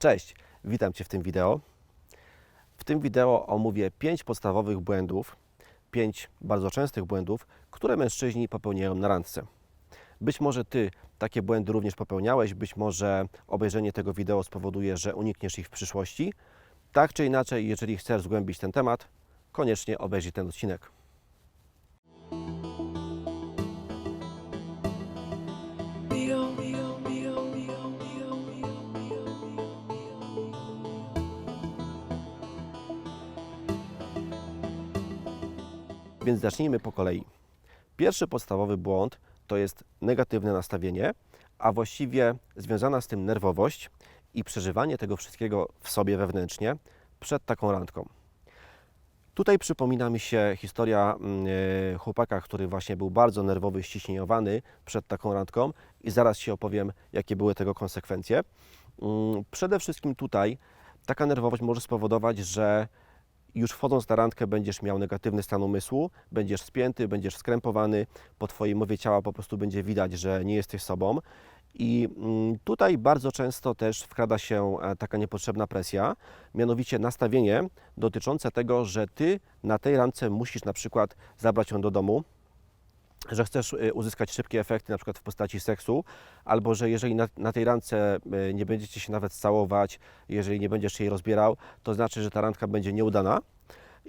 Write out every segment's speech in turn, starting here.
Cześć, witam Cię w tym wideo. W tym wideo omówię 5 podstawowych błędów, 5 bardzo częstych błędów, które mężczyźni popełniają na randce. Być może Ty takie błędy również popełniałeś, być może obejrzenie tego wideo spowoduje, że unikniesz ich w przyszłości. Tak czy inaczej, jeżeli chcesz zgłębić ten temat, koniecznie obejrzyj ten odcinek. Więc zacznijmy po kolei. Pierwszy podstawowy błąd to jest negatywne nastawienie, a właściwie związana z tym nerwowość i przeżywanie tego wszystkiego w sobie wewnętrznie przed taką randką. Tutaj przypomina mi się historia mm, e, chłopaka, który właśnie był bardzo nerwowy, ściśnieniowany przed taką randką i zaraz Ci opowiem, jakie były tego konsekwencje. Mm, Przede wszystkim tutaj taka nerwowość może spowodować, że już wchodząc na randkę będziesz miał negatywny stan umysłu, będziesz spięty, będziesz skrępowany, po Twojej mowie ciała po prostu będzie widać, że nie jesteś sobą. I mm, tutaj bardzo często też wkrada się e, taka niepotrzebna presja, mianowicie nastawienie dotyczące tego, że Ty na tej randce musisz na przykład zabrać ją do domu, że chcesz y, uzyskać szybkie efekty, na przykład w postaci seksu, albo że jeżeli na, na tej randce y, nie będziecie się nawet całować, jeżeli nie będziesz jej rozbierał, to znaczy, że ta randka będzie nieudana.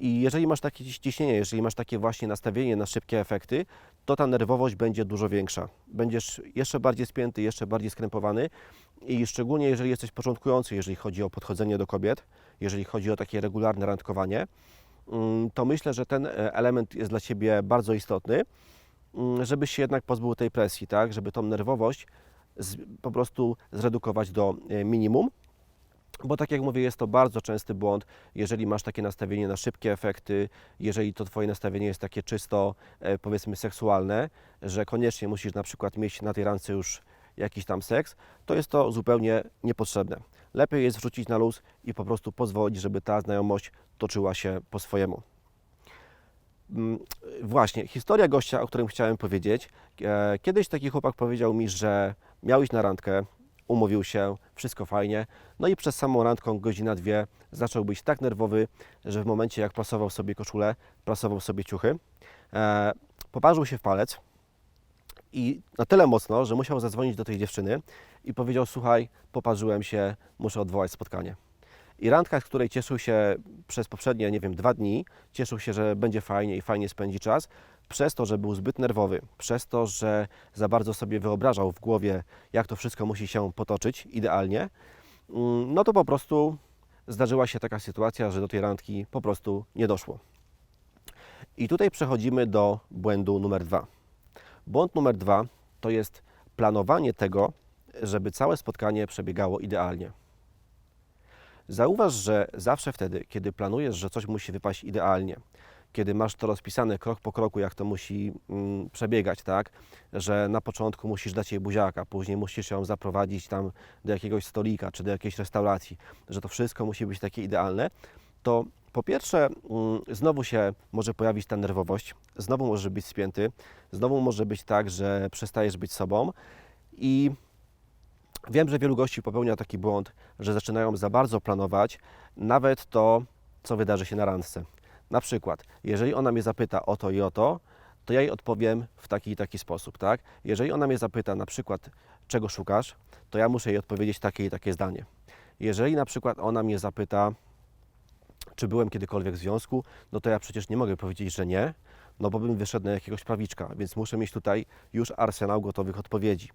I jeżeli masz takie ciśnienie, jeżeli masz takie właśnie nastawienie na szybkie efekty, to ta nerwowość będzie dużo większa. Będziesz jeszcze bardziej spięty, jeszcze bardziej skrępowany i szczególnie jeżeli jesteś początkujący, jeżeli chodzi o podchodzenie do kobiet, jeżeli chodzi o takie regularne randkowanie, mm, to myślę, że ten e, element jest dla Ciebie bardzo istotny mm, żebyś się jednak pozbył tej presji, tak? Żeby tą nerwowość z, po prostu zredukować do e, minimum. Bo tak jak mówię, jest to bardzo częsty błąd, jeżeli masz takie nastawienie na szybkie efekty, jeżeli to Twoje nastawienie jest takie czysto, e, powiedzmy, seksualne, że koniecznie musisz na przykład mieć na tej randce już jakiś tam seks, to jest to zupełnie niepotrzebne. Lepiej jest wrzucić na luz i po prostu pozwolić, żeby ta znajomość toczyła się po swojemu. Mm, Właśnie, historia gościa, o którym chciałem powiedzieć. E, Kiedyś taki chłopak powiedział mi, że miał iść na randkę, umówił się, wszystko fajnie. No i przez samą randką, godzina, dwie, zaczął być tak nerwowy, że w momencie jak prasował sobie koszulę, prasował sobie ciuchy, e, poparzył się w palec i na tyle mocno, że musiał zadzwonić do tej dziewczyny i powiedział: Słuchaj, poparzyłem się, muszę odwołać spotkanie. I randka, z której cieszył się przez poprzednie, nie wiem, dwa dni, cieszył się, że będzie fajnie i fajnie spędzi czas, przez to, że był zbyt nerwowy, przez to, że za bardzo sobie wyobrażał w głowie, jak to wszystko musi się potoczyć idealnie, mm, no to po prostu zdarzyła się taka sytuacja, że do tej randki po prostu nie doszło. I tutaj przechodzimy do błędu numer dwa. Błąd numer dwa to jest planowanie tego, żeby całe spotkanie przebiegało idealnie. Zauważ, że zawsze wtedy, kiedy planujesz, że coś musi wypaść idealnie, kiedy masz to rozpisane krok po kroku, jak to musi mm, przebiegać, tak? Że na początku musisz dać jej buziaka, później musisz ją zaprowadzić tam do jakiegoś stolika czy do jakiejś restauracji, że to wszystko musi być takie idealne, to po pierwsze, mm, znowu się może pojawić ta nerwowość, znowu możesz być spięty, znowu może być tak, że przestajesz być sobą i Wiem, że wielu gości popełnia taki błąd, że zaczynają za bardzo planować nawet to, co wydarzy się na randce. Na przykład, jeżeli ona mnie zapyta o to i o to, to ja jej odpowiem w taki i taki sposób, tak? Jeżeli ona mnie zapyta na przykład, czego szukasz, to ja muszę jej odpowiedzieć takie i takie zdanie. Jeżeli na przykład ona mnie zapyta, czy byłem kiedykolwiek w związku, no to ja przecież nie mogę powiedzieć, że nie, no bo bym wyszedł na jakiegoś prawiczka, więc muszę mieć tutaj już arsenał gotowych odpowiedzi.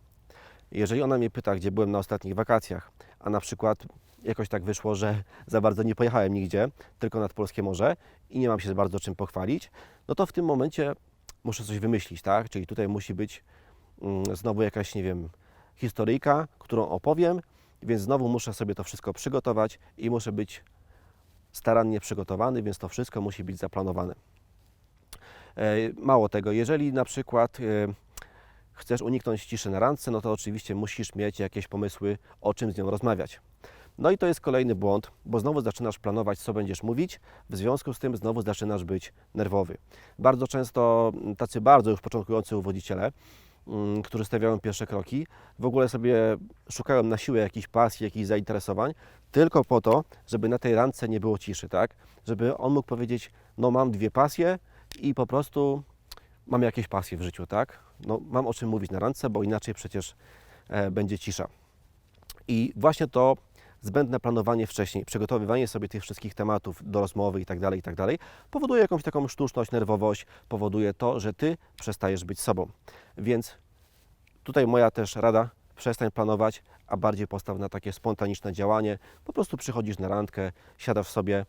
Jeżeli ona mnie pyta, gdzie byłem na ostatnich wakacjach, a na przykład jakoś tak wyszło, że za bardzo nie pojechałem nigdzie, tylko nad Polskie Morze i nie mam się bardzo czym pochwalić, no to w tym momencie muszę coś wymyślić, tak? Czyli tutaj musi być mm, znowu jakaś, nie wiem, historyjka, którą opowiem, więc znowu muszę sobie to wszystko przygotować i muszę być starannie przygotowany, więc to wszystko musi być zaplanowane. E, Mało tego, jeżeli na przykład e, chcesz uniknąć ciszy na randce, no to oczywiście musisz mieć jakieś pomysły, o czym z nią rozmawiać. No i to jest kolejny błąd, bo znowu zaczynasz planować, co będziesz mówić, w związku z tym znowu zaczynasz być nerwowy. Bardzo często tacy bardzo już początkujący uwodziciele mm, którzy stawiają pierwsze kroki, w ogóle sobie szukają na siłę jakichś pasji, jakichś zainteresowań, tylko po to, żeby na tej randce nie było ciszy, tak? Żeby on mógł powiedzieć, no mam dwie pasje i po prostu mam jakieś pasje w życiu, tak? No mam o czym mówić na randce, bo inaczej przecież e, będzie cisza. I właśnie to zbędne planowanie wcześniej, przygotowywanie sobie tych wszystkich tematów do rozmowy i tak dalej, i tak dalej, powoduje jakąś taką sztuczność, nerwowość, powoduje to, że Ty przestajesz być sobą. Więc tutaj moja też rada, przestań planować, a bardziej postaw na takie spontaniczne działanie. Po prostu przychodzisz na randkę, siadasz sobie,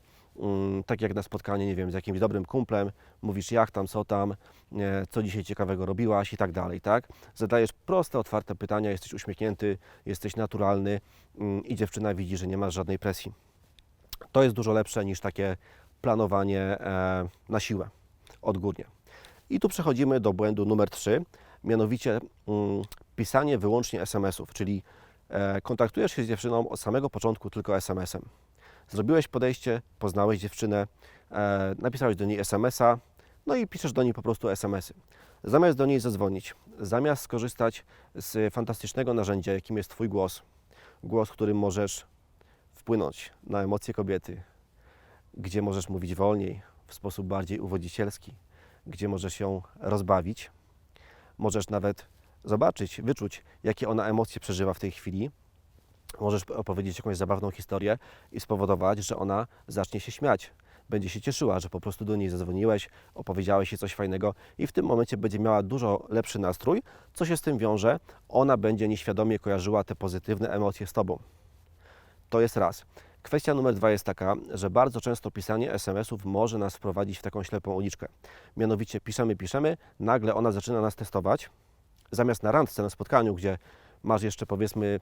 tak jak na spotkanie, nie wiem, z jakimś dobrym kumplem, mówisz jak tam, co tam, co dzisiaj ciekawego robiłaś i tak dalej, tak? Zadajesz proste, otwarte pytania, jesteś uśmiechnięty, jesteś naturalny mm, i dziewczyna widzi, że nie masz żadnej presji. To jest dużo lepsze niż takie planowanie e, na siłę, odgórnie. I tu przechodzimy do błędu numer 3, mianowicie mm, pisanie wyłącznie SMS-ów, czyli e, kontaktujesz się z dziewczyną od samego początku tylko SMS-em. Zrobiłeś podejście, poznałeś dziewczynę, e, napisałeś do niej SMS-a, no i piszesz do niej po prostu SMS-y. Zamiast do niej zadzwonić, zamiast skorzystać z fantastycznego narzędzia, jakim jest Twój głos, głos, którym możesz wpłynąć na emocje kobiety, gdzie możesz mówić wolniej, w sposób bardziej uwodzicielski, gdzie możesz ją rozbawić, możesz nawet zobaczyć, wyczuć, jakie ona emocje przeżywa w tej chwili. Możesz opowiedzieć jakąś zabawną historię i spowodować, że ona zacznie się śmiać. Będzie się cieszyła, że po prostu do niej zadzwoniłeś, opowiedziałeś jej coś fajnego i w tym momencie będzie miała dużo lepszy nastrój. Co się z tym wiąże? Ona będzie nieświadomie kojarzyła te pozytywne emocje z Tobą. To jest raz. Kwestia numer dwa jest taka, że bardzo często pisanie SMS-ów może nas wprowadzić w taką ślepą uliczkę. Mianowicie piszemy, piszemy, nagle ona zaczyna nas testować. Zamiast na randce, na spotkaniu, gdzie masz jeszcze powiedzmy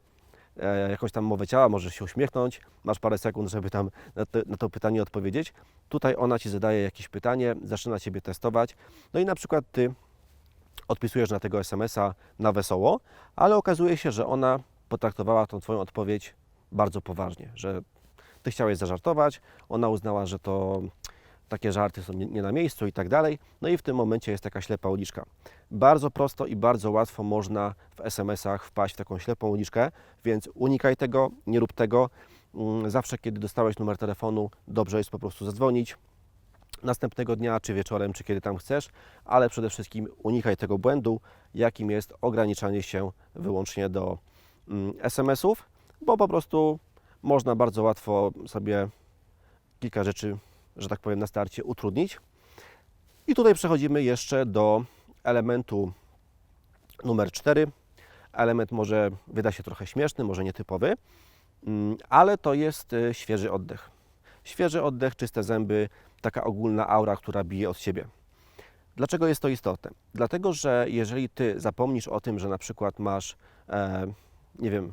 jakąś tam mowę ciała, możesz się uśmiechnąć, masz parę sekund, żeby tam na to, na to pytanie odpowiedzieć. Tutaj ona Ci zadaje jakieś pytanie, zaczyna Ciebie testować. No i na przykład Ty odpisujesz na tego SMS-a na wesoło, ale okazuje się, że ona potraktowała tą Twoją odpowiedź bardzo poważnie, że Ty chciałeś zażartować, ona uznała, że to takie żarty są nie, na miejscu i tak dalej. No i w tym momencie jest taka ślepa uliczka. Bardzo prosto i bardzo łatwo można w SMS-ach wpaść w taką ślepą uliczkę, więc unikaj tego, nie rób tego. Mm, Zawsze, kiedy dostałeś numer telefonu, dobrze jest po prostu zadzwonić następnego dnia, czy wieczorem, czy kiedy tam chcesz, ale przede wszystkim unikaj tego błędu, jakim jest ograniczanie się wyłącznie do mm, SMS-ów, bo po prostu można bardzo łatwo sobie kilka rzeczy, że tak powiem, na starcie utrudnić. I tutaj przechodzimy jeszcze do elementu numer 4. Element może wyda się trochę śmieszny, może nietypowy, mm, ale to jest y, świeży oddech. Świeży oddech, czyste zęby, taka ogólna aura, która bije od siebie. Dlaczego jest to istotne? Dlatego, że jeżeli ty zapomnisz o tym, że na przykład masz, e, nie wiem,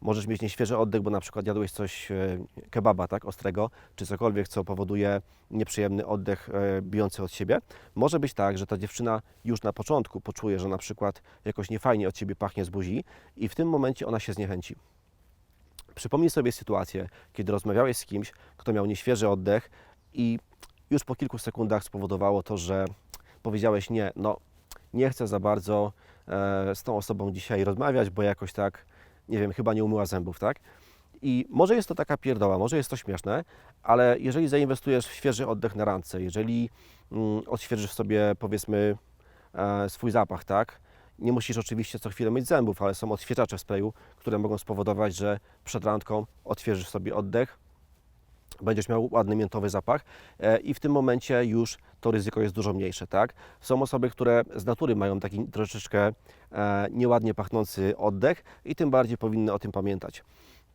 możesz mieć nieświeży oddech, bo na przykład jadłeś coś e, kebaba, tak, ostrego, czy cokolwiek, co powoduje nieprzyjemny oddech e, bijący od siebie. Może być tak, że ta dziewczyna już na początku poczuje, że na przykład jakoś niefajnie od ciebie pachnie z buzi i w tym momencie ona się zniechęci. Przypomnij sobie sytuację, kiedy rozmawiałeś z kimś, kto miał nieświeży oddech i już po kilku sekundach spowodowało to, że powiedziałeś nie, no nie chcę za bardzo e, z tą osobą dzisiaj rozmawiać, bo jakoś tak, nie wiem, chyba nie umyła zębów, tak? I może jest to taka pierdoła, może jest to śmieszne, ale jeżeli zainwestujesz w świeży oddech na randce, jeżeli mm, odświeżysz sobie powiedzmy e, swój zapach, tak? Nie musisz oczywiście co chwilę myć zębów, ale są odświeżacze w sprayu, które mogą spowodować, że przed randką odświeżysz sobie oddech, będziesz miał ładny miętowy zapach e, i w tym momencie już to ryzyko jest dużo mniejsze, tak? Są osoby, które z natury mają taki troszeczkę e, nieładnie pachnący oddech i tym bardziej powinny o tym pamiętać.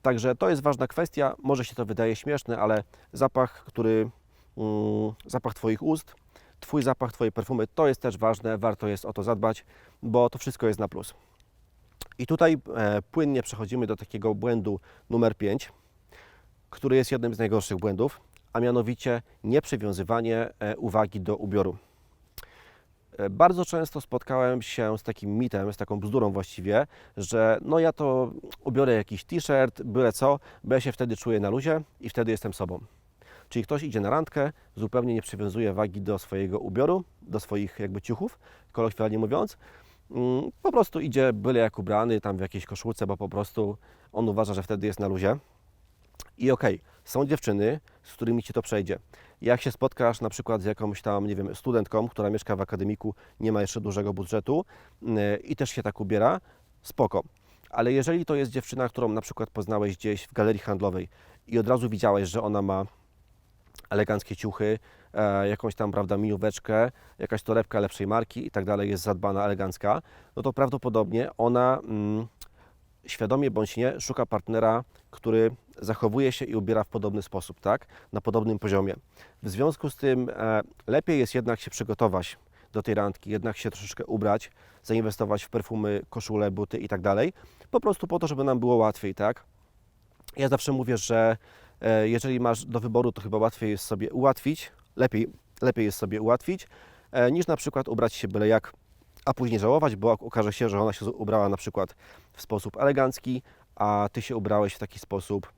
Także to jest ważna kwestia, może się to wydaje śmieszne, ale zapach, który, mm, zapach Twoich ust, Twój zapach, Twoje perfumy, to jest też ważne, warto jest o to zadbać, bo to wszystko jest na plus. I tutaj e, płynnie przechodzimy do takiego błędu numer 5, który jest jednym z najgorszych błędów, a mianowicie nieprzywiązywanie e, uwagi do ubioru. E, Bardzo często spotkałem się z takim mitem, z taką bzdurą właściwie, że no ja to ubiorę jakiś t-shirt, byle co, bo ja się wtedy czuję na luzie i wtedy jestem sobą. Czyli ktoś idzie na randkę, zupełnie nie przywiązuje wagi do swojego ubioru, do swoich jakby ciuchów, kolokwialnie mówiąc, mm, po prostu idzie byle jak ubrany, tam w jakiejś koszulce, bo po prostu on uważa, że wtedy jest na luzie. I okej, są dziewczyny, z którymi ci to przejdzie. Jak się spotkasz na przykład z jakąś tam, nie wiem, studentką, która mieszka w akademiku, nie ma jeszcze dużego budżetu yy, i też się tak ubiera, spoko. Ale jeżeli to jest dziewczyna, którą na przykład poznałeś gdzieś w galerii handlowej i od razu widziałeś, że ona ma eleganckie ciuchy, e, jakąś tam, prawda, minióweczkę, jakaś torebka lepszej marki i tak dalej, jest zadbana, elegancka, no to prawdopodobnie ona mm, świadomie bądź nie szuka partnera, który zachowuje się i ubiera w podobny sposób, tak, na podobnym poziomie. W związku z tym e, lepiej jest jednak się przygotować do tej randki, jednak się troszeczkę ubrać, zainwestować w perfumy, koszule, buty i tak dalej, po prostu po to, żeby nam było łatwiej, tak. Ja zawsze mówię, że e, jeżeli masz do wyboru, to chyba łatwiej jest sobie ułatwić, lepiej, lepiej jest sobie ułatwić, e, niż na przykład ubrać się byle jak, a później żałować, bo okaże się, że ona się ubrała na przykład w sposób elegancki, a Ty się ubrałeś w taki sposób,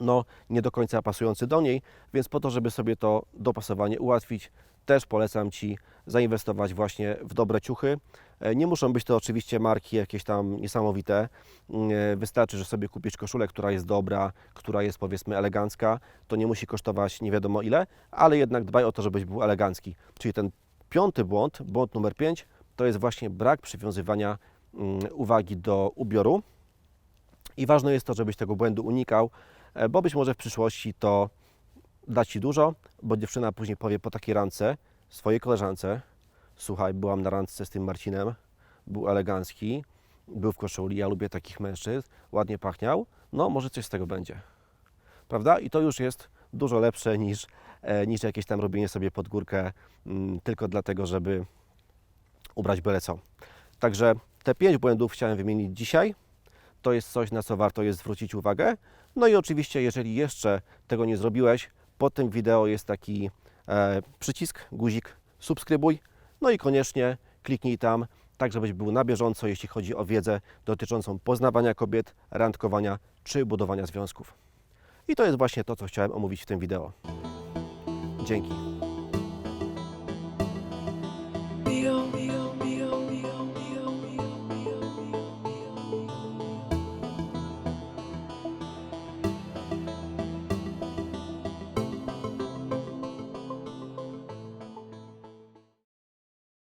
no, nie do końca pasujący do niej, więc po to, żeby sobie to dopasowanie ułatwić, też polecam Ci zainwestować właśnie w dobre ciuchy. E, Nie muszą być to oczywiście marki jakieś tam niesamowite. E, Wystarczy, że sobie kupisz koszulę, która jest dobra, która jest powiedzmy elegancka. To nie musi kosztować nie wiadomo ile, ale jednak dbaj o to, żebyś był elegancki. Czyli ten piąty błąd, błąd numer 5, to jest właśnie brak przywiązywania mm, uwagi do ubioru. I ważne jest to, żebyś tego błędu unikał, bo być może w przyszłości to da Ci dużo, bo dziewczyna później powie po takiej randce swojej koleżance, słuchaj, byłam na randce z tym Marcinem, był elegancki, był w koszuli, ja lubię takich mężczyzn, ładnie pachniał, no może coś z tego będzie. Prawda? I to już jest dużo lepsze niż, e, niż jakieś tam robienie sobie pod górkę mm, tylko dlatego, żeby ubrać byle co. Także te pięć błędów chciałem wymienić dzisiaj. To jest coś, na co warto jest zwrócić uwagę. No i oczywiście, jeżeli jeszcze tego nie zrobiłeś, pod tym wideo jest taki e, przycisk, guzik subskrybuj. No i koniecznie kliknij tam, tak żebyś był na bieżąco, jeśli chodzi o wiedzę dotyczącą poznawania kobiet, randkowania czy budowania związków. I to jest właśnie to, co chciałem omówić w tym wideo. Dzięki.